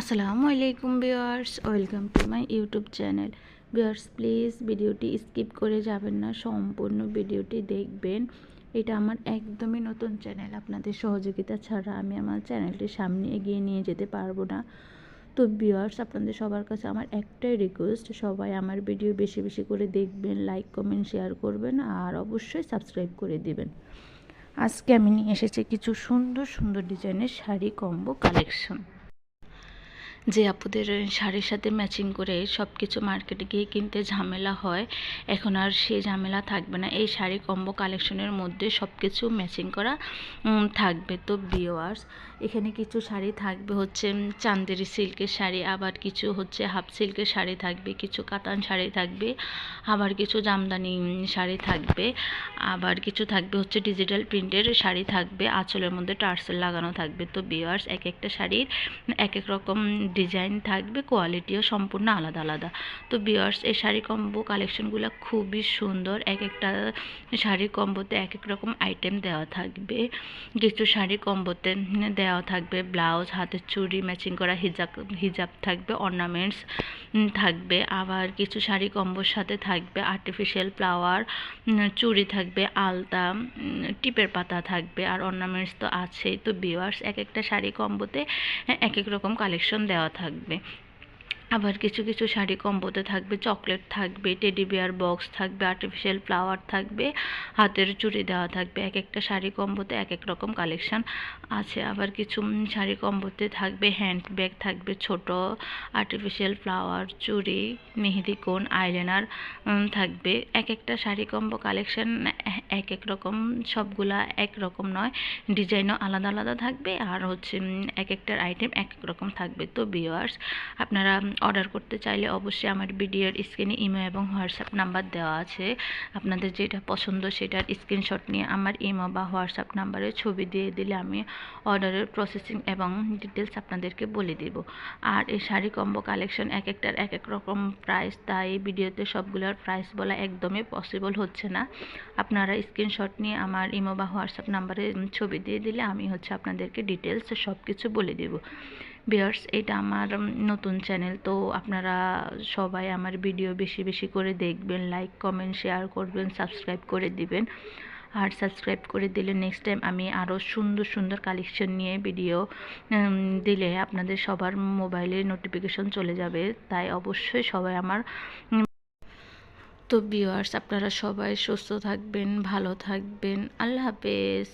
আসসালামু আলাইকুম viewers, welcome to my YouTube channel. Viewers, please ভিডিওটি স্কিপ করে যাবেন না, সম্পূর্ণ ভিডিওটি দেখবেন। এটা আমার একদমই নতুন চ্যানেল, আপনাদের সহযোগিতা ছাড়া আমি আমার চ্যানেলটি সামনে এগিয়ে নিয়ে যেতে পারব না। তো ভিউয়ার্স, আপনাদের সবার কাছে আমার একটাই রিকোয়েস্ট সবাই আমার ভিডিও বেশি বেশি করে দেখবেন লাইক কমেন্ট শেয়ার করবেন আর অবশ্যই সাবস্ক্রাইব করে দিবেন। আজকে আমি নিয়ে এসেছি কিছু সুন্দর সুন্দর ডিজাইনের শাড়ি কম্বো কালেকশন যে আপুদের শাড়ির সাথে ম্যাচিং করে সব কিছু মার্কেটে গিয়ে কিনতে ঝামেলা হয়, এখন আর সে ঝামেলা থাকবে না। এই শাড়ি কম্বো কালেকশনের মধ্যে সব কিছু ম্যাচিং করা থাকবে। তো বিওয়ার্স এখানে কিছু শাড়ি থাকবে হচ্ছে চান্দেরি সিল্কের শাড়ি, আবার কিছু হচ্ছে হাফ সিল্কের শাড়ি থাকবে, কিছু কাতান শাড়ি থাকবে, আবার কিছু জামদানি শাড়ি থাকবে, আবার কিছু থাকবে হচ্ছে ডিজিটাল প্রিন্টের শাড়ি থাকবে, আঁচলের মধ্যে টার্সেল লাগানো থাকবে। তো বিওয়ার্স এক একটা শাড়ির এক এক রকম ডিজাইন থাকবে, কোয়ালিটিও সম্পূর্ণ আলাদা আলাদা। তো বিয়ার্স এই শাড়ি কম্বো কালেকশনগুলো খুবই সুন্দর। এক একটা শাড়ি কম্বোতে এক এক রকম আইটেম দেওয়া থাকবে। কিছু শাড়ি কম্বোতে দেওয়া থাকবে ব্লাউজ হাতের চুড়ি ম্যাচিং করা হিজাব হিজাব থাকবে অর্নামেন্টস থাকবে। আবার কিছু শাড়ি কম্বোর সাথে থাকবে আর্টিফিশিয়াল ফ্লাওয়ার চুড়ি থাকবে, আলতা টিপের পাতা থাকবে, আর অর্নামেন্টস তো আছেই। তো বিওয়ার্স এক একটা শাড়ি কম্বোতে এক এক রকম কালেকশন দেওয়া থাকবে আবার কিছু কিছু শাড়ি কম্বোতে থাকবে, চকলেট থাকবে টেডি বিয়ার বক্স থাকবে আর্টিফিশিয়াল ফ্লাওয়ার থাকবে, হাতের চুড়ি দেওয়া থাকবে এক একটা শাড়ি কম্বোতে এক এক রকম কালেকশান আছে। আবার কিছু শাড়ি কম্বোতে থাকবে হ্যান্ড ব্যাগ থাকবে, ছোট আর্টিফিশিয়াল ফ্লাওয়ার চুড়ি, মেহেদি কোন আইলাইনার থাকবে। এক একটা শাড়ি কম্বো কালেকশন এক এক রকম, সবগুলা এক রকম নয় ডিজাইনও আলাদা আলাদা থাকবে। আর হচ্ছে এক একটার আইটেম এক এক রকম থাকবে। তো ভিউয়ার্স আপনারা অর্ডার করতে চাইলে অবশ্যই আমার ভিডিওর স্ক্রিনে ইমো এবং হোয়াটসঅ্যাপ নাম্বার দেওয়া আছে। আপনাদের যেটা পছন্দ সেটার স্ক্রিনশট নিয়ে আমার ইমো বা হোয়াটসঅ্যাপ নাম্বারে ছবি দিয়ে দিলে আমি অর্ডারের প্রসেসিং এবং ডিটেলস আপনাদেরকে বলে দিব। আর এই শাড়ি কম্বো কালেকশন এক একটার এক এক রকম প্রাইস তাই ভিডিওতে সবগুলোর প্রাইস বলা একদমই পসিবল হচ্ছে না। আপনারা স্ক্রিনশট নিয়ে আমার ইমো বা হোয়াটসঅ্যাপ নাম্বারে ছবি দিয়ে দিলে আমি হচ্ছে আপনাদেরকে ডিটেলস সব কিছু বলে দেব। বিয়ার্স এটা আমার নতুন চ্যানেল তো আপনারা সবাই আমার ভিডিও বেশি বেশি করে দেখবেন লাইক কমেন্ট শেয়ার করবেন সাবস্ক্রাইব করে দিবেন। আর সাবস্ক্রাইব করে দিলে নেক্সট টাইম আমি আরও সুন্দর সুন্দর কালেকশন নিয়ে ভিডিও দিলে আপনাদের সবার মোবাইলে নোটিফিকেশন চলে যাবে। তাই অবশ্যই সবাই আমার তো ভিউয়ার্স আপনারা সবাই সুস্থ থাকবেন, ভালো থাকবেন। আল্লাহ হাফেজ।